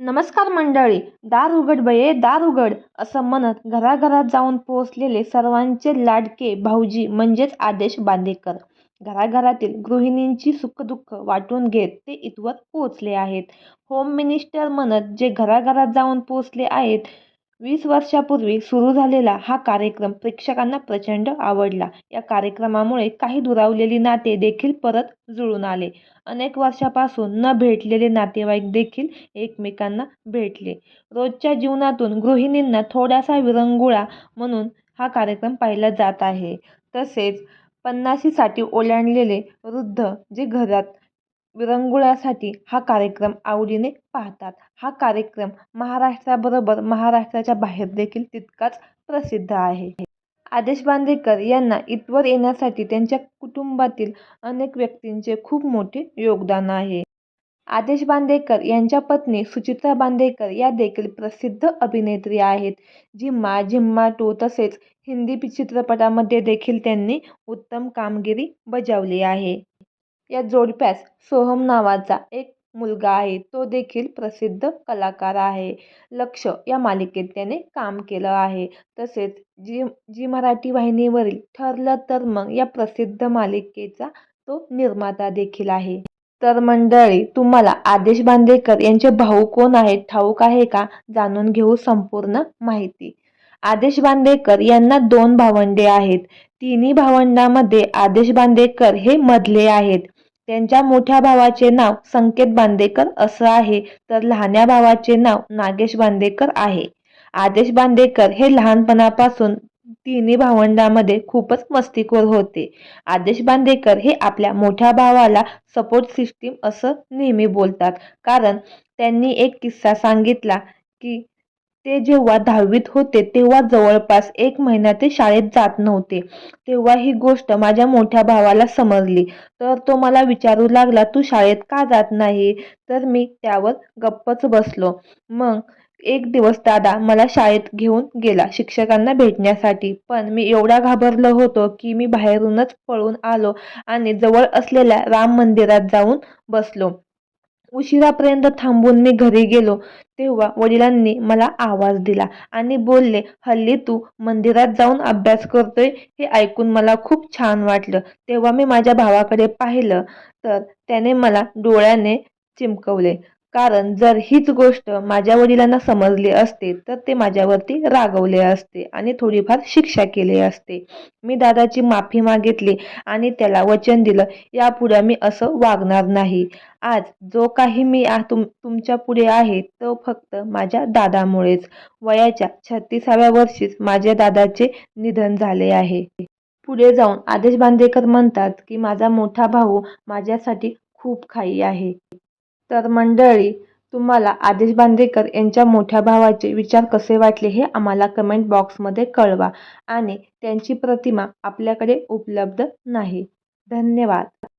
नमस्कार मंडळी दार उघड बये दार उघड असं म्हणत घराघरात जाऊन पोहोचलेले सर्वांचे लाडके भाऊजी म्हणजेच आदेश बांदेकर. घराघरातील गृहिणींची सुखदुःख वाटून घेत ते इथवर पोहोचले आहेत. होम मिनिस्टर म्हणत जे घराघरात जाऊन पोहोचले आहेत वीस वर्षापूर्वी सुरू झालेला हा कार्यक्रम प्रेक्षकांना प्रचंड आवडला. या कार्यक्रमामुळे काही दुरावलेली नाते देखील परत जुळून आले. अनेक वर्षापासून न भेटलेले नातेवाईक देखील एकमेकांना भेटले. रोजच्या जीवनातून गृहिणींना थोडासा विरंगुळा म्हणून हा कार्यक्रम पाहिला जात आहे. तसेच पन्नाशीसाठी ओलांडलेले वृद्ध जे घरात विरंगुळ्यासाठी हा कार्यक्रम आवडीने पाहतात. हा कार्यक्रम महाराष्ट्राबरोबर महाराष्ट्राच्या बाहेर देखील तितकाच प्रसिद्ध आहे. आदेश बांदेकर यांना इथवर येण्यासाठी त्यांच्या कुटुंबातील अनेक व्यक्तींचे खूप मोठे योगदान आहे. आदेश बांदेकर यांच्या पत्नी सुचित्रा बांदेकर या देखील प्रसिद्ध अभिनेत्री आहेत झिम्मा झिम्मा टू तसेच हिंदी चित्रपटामध्ये देखील त्यांनी उत्तम कामगिरी बजावली आहे. या जोडप्यास सोहम नावाचा एक मुलगा आहे. तो देखील प्रसिद्ध कलाकार आहे. लक्ष या मालिकेत त्याने काम केलं आहे. तसेच जी जी मराठी वाहिनीवरील ठरलं तर मग या प्रसिद्ध मालिकेचा तो निर्माता देखील आहे. तर मंडळी तुम्हाला आदेश बांदेकर यांचे भाऊ कोण आहेत ठाऊक आहे का? जाणून घेऊ संपूर्ण माहिती. आदेश बांदेकर यांना दोन भावंडे आहेत. तिन्ही भावंडांमध्ये आदेश बांदेकर हे मधले आहेत. त्यांच्या मोठ्या भावाचे नाव संकेत बांदेकर असं आहे. तर लहान्या भावाचे नाव नागेश बांदेकर आहे. आदेश बांदेकर हे लहानपणापासून तिन्ही भावंडांमध्ये खूपच मस्तीखोर होते. आदेश बांदेकर हे आपल्या मोठ्या भावाला सपोर्ट सिस्टीम असं नेहमी बोलतात. कारण त्यांनी एक किस्सा सांगितला की ते जेव्हा दहावीत होते तेव्हा जवळपास एक महिना ते शाळेत जात नव्हते. तेव्हा ही गोष्ट माझ्या मोठ्या भावाला समजली. तर तो मला विचारू लागला तू शाळेत का जात नाही? तर मी त्यावर गप्पच बसलो. मग एक दिवस दादा मला शाळेत घेऊन गेला शिक्षकांना भेटण्यासाठी. पण मी एवढा घाबरलो होतो की मी बाहेरूनच पळून आलो आणि जवळ असलेल्या राम मंदिरात जाऊन बसलो. उशिरापर्यंत थांबून मी घरी गेलो. तेव्हा वडिलांनी मला आवाज दिला आणि बोलले हल्ली तू मंदिरात जाऊन अभ्यास करतोय हे ऐकून मला खूप छान वाटलं. तेव्हा मी माझ्या भावाकडे पाहिलं तर त्याने मला डोळ्याने चिमकवले. कारण जर हीच गोष्ट माझ्या वडिलांना समजली असते तर ते माझ्यावरती रागवले असते आणि थोडीफार शिक्षा केली असते. मी दादाची माफी मागितली आणि त्याला वचन दिलं यापुढे मी असं वागणार नाही. आज जो काही मी आ तुम तुमच्यापुढे आहे तो फक्त माझ्या दादामुळेच. वयाच्या छत्तीसाव्या वर्षीच माझ्या दादाचे निधन झाले आहे. पुढे जाऊन आदेश बांदेकर म्हणतात की माझा मोठा भाऊ माझ्यासाठी खूप खाई आहे. तर मंडळी तुम्हाला आदेश बांदेकर यांच्या मोठ्या भावाचे विचार कसे वाटले हे आम्हाला कमेंट बॉक्समध्ये कळवा आणि त्यांची प्रतिमा आपल्याकडे उपलब्ध नाही. धन्यवाद.